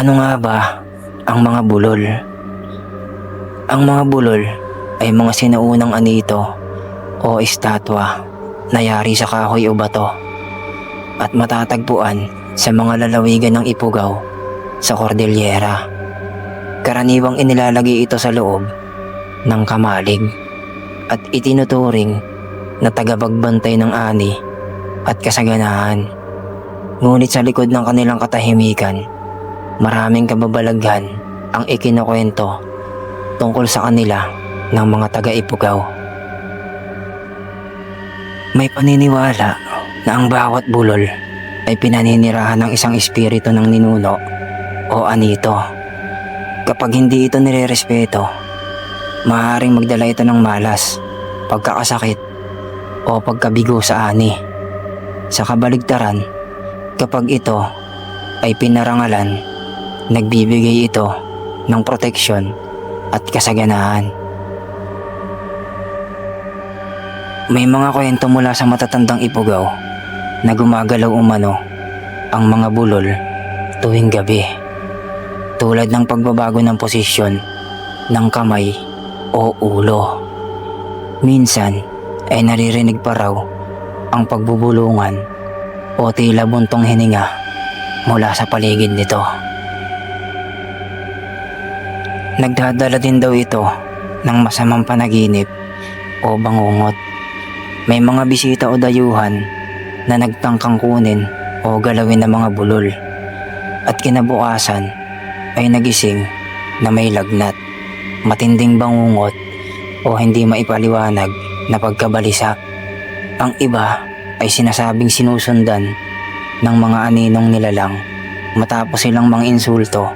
Ano nga ba ang mga bulol? Ang mga bulol ay mga sinaunang anito o estatwa na yari sa kahoy o bato at matatagpuan sa mga lalawigan ng Ipugaw sa Cordillera. Karaniwang inilalagay ito sa loob ng kamalig at itinuturing na tagabagbantay ng ani at kasaganahan. Ngunit sa likod ng kanilang katahimikan, maraming kababalaghan ang ikinukwento tungkol sa kanila ng mga taga-ipugaw. May paniniwala na ang bawat bulol ay pinaninirahan ng isang espiritu ng ninuno o anito. Kapag hindi ito nirerespeto, maaaring magdala ito ng malas, pagkakasakit o pagkabigo sa ani. Sa kabaligtaran, kapag ito ay pinarangalan, nagbibigay ito ng proteksyon at kasaganahan. May mga kwento mula sa matatandang ipugaw na gumagalaw umano ang mga bulol tuwing gabi. Tulad ng pagbabago ng posisyon ng kamay o ulo. Minsan ay naririnig pa raw ang pagbubulungan o tila buntong hininga mula sa paligid nito. Nagdadala din daw ito ng masamang panaginip o bangungot. May mga bisita o dayuhan na nagtangkang kunin o galawin ng mga bulol at kinabukasan ay nagising na may lagnat, matinding bangungot o hindi maipaliwanag na pagkabalisa. Ang iba ay sinasabing sinusundan ng mga aninong nilalang matapos silang mga insulto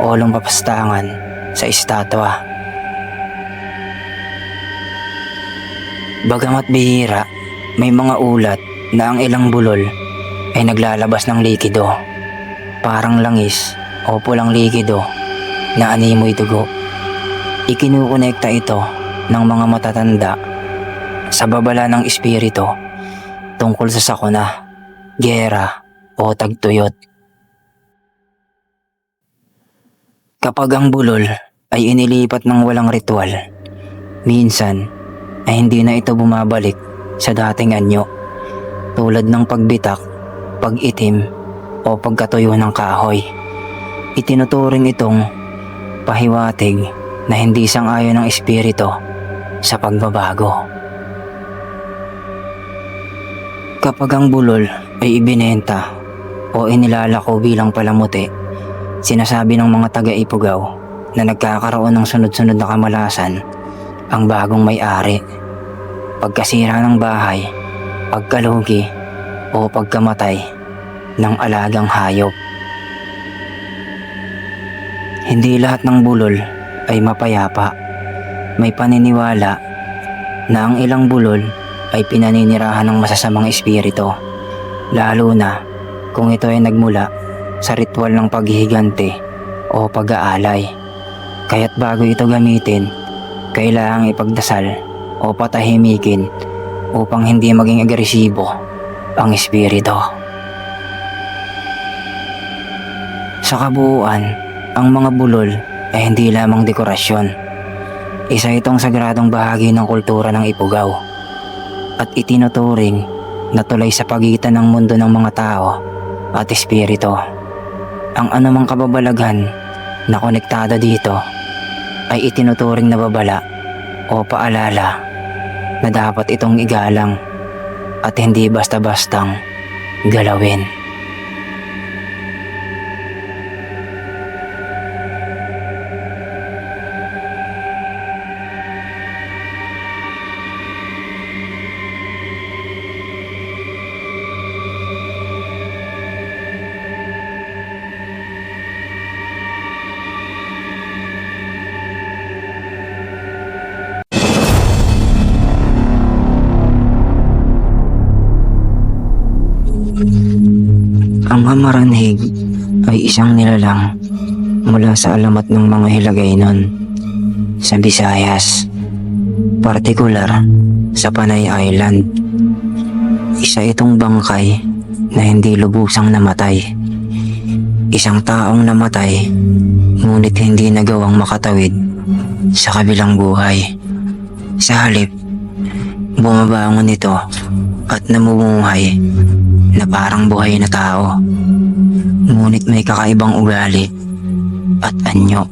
o lumpapastangan sa estatwa. Bagamat bihira, may mga ulat na ang ilang bulol ay naglalabas ng likido. Parang langis o pulang likido na animoy dugo. Ikinukonekta ito ng mga matatanda sa babala ng espiritu tungkol sa sakuna, gera o tagtuyot. Kapag ang bulol ay inilipat ng walang ritual, minsan ay hindi na ito bumabalik sa dating anyo tulad ng pagbitak, pag-itim o pagkatuyo ng kahoy. Itinuturing itong pahiwatig na hindi sang-ayon ng espiritu sa pagbabago. Kapag ang bulol ay ibinenta o inilalako bilang palamuti, sinasabi ng mga taga-ipugaw na nagkakaroon ng sunod-sunod na kamalasan ang bagong may-ari. Pagkasira ng bahay, pagkalugi o pagkamatay ng alagang hayop. Hindi lahat ng bulol ay mapayapa. May paniniwala na ang ilang bulol ay pinaninirahan ng masasamang espiritu, lalo na kung ito ay nagmula sa ritual ng paghihigante o pag-aalay. Kaya't bago ito gamitin, kailangang ipagdasal o patahimikin upang hindi maging agresibo ang espiritu. Sa kabuuan, ang mga bulol ay hindi lamang dekorasyon. Isa itong sagradong bahagi ng kultura ng Ipugaw at itinuturing na tulay sa pagitan ng mundo ng mga tao at espiritu. Ang anumang kababalaghan na konektado dito ay itinuturing na babala o paalala na dapat itong igalang at hindi basta-bastang galawin. Ang hamaranhig ay isang nilalang mula sa alamat ng mga Hilagaynon sa Visayas, partikular sa Panay Island. Isa itong bangkay na hindi lubusang namatay. Isang taong namatay, ngunit hindi nagawang makatawid sa kabilang buhay. Sa halip, bumabangon ito at namumuhay na parang buhay na tao. Ngunit may kakaibang ugali at anyo.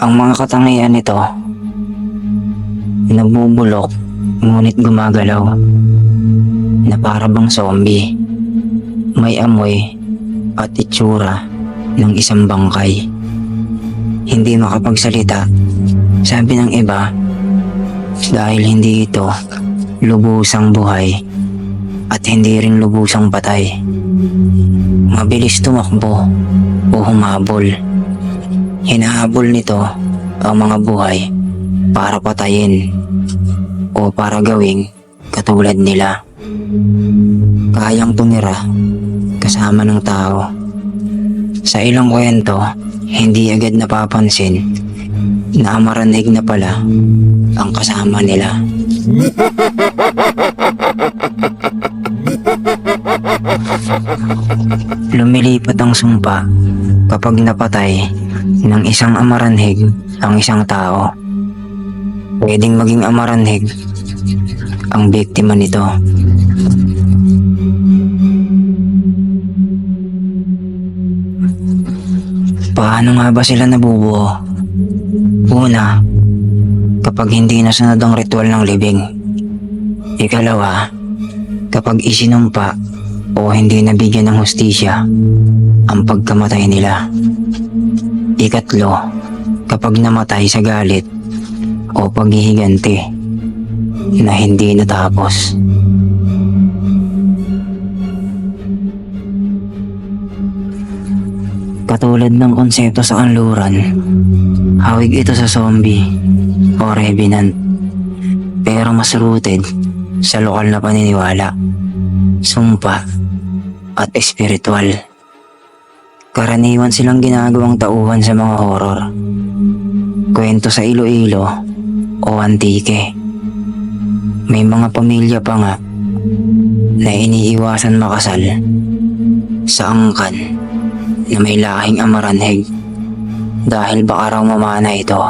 Ang mga katangian nito, nabubulok ngunit gumagalaw na para zombie. May amoy at itsura ng isang bangkay. Hindi makapagsalita, sabi ng iba, dahil hindi ito lubusang buhay at hindi rin lubusang patay. Mabilis tumakbo o humabol. Hinahabol nito ang mga buhay para patayin o para gawing katulad nila. Kayang tumira kasama ng tao. Sa ilang kwento, hindi agad napapansin na amaranig na pala ang kasama nila. Lumilipat ang sumpa kapag napatay ng isang amaranhig ang isang tao. Pwedeng maging amaranhig ang biktima nito. Paano nga ba sila nabubuo? Una, kapag hindi nasunod ang ritual ng libing. Ikalawa, kapag isinumpa o hindi nabigyan ng hustisya ang pagkamatay nila. Ikatlo, kapag namatay sa galit o paghihiganti na hindi natapos. Katulad ng konsepto sa kanluran, hawig ito sa zombie o revenant. Pero mas rooted sa lokal na paniniwala, sumpa at espiritual. Karaniwan silang ginagawang tauhan sa mga horror, kwento sa Iloilo o antike. May mga pamilya pa nga na iniiwasan makasal sa angkan na may lahing amaranheg dahil baka raw mamana ito.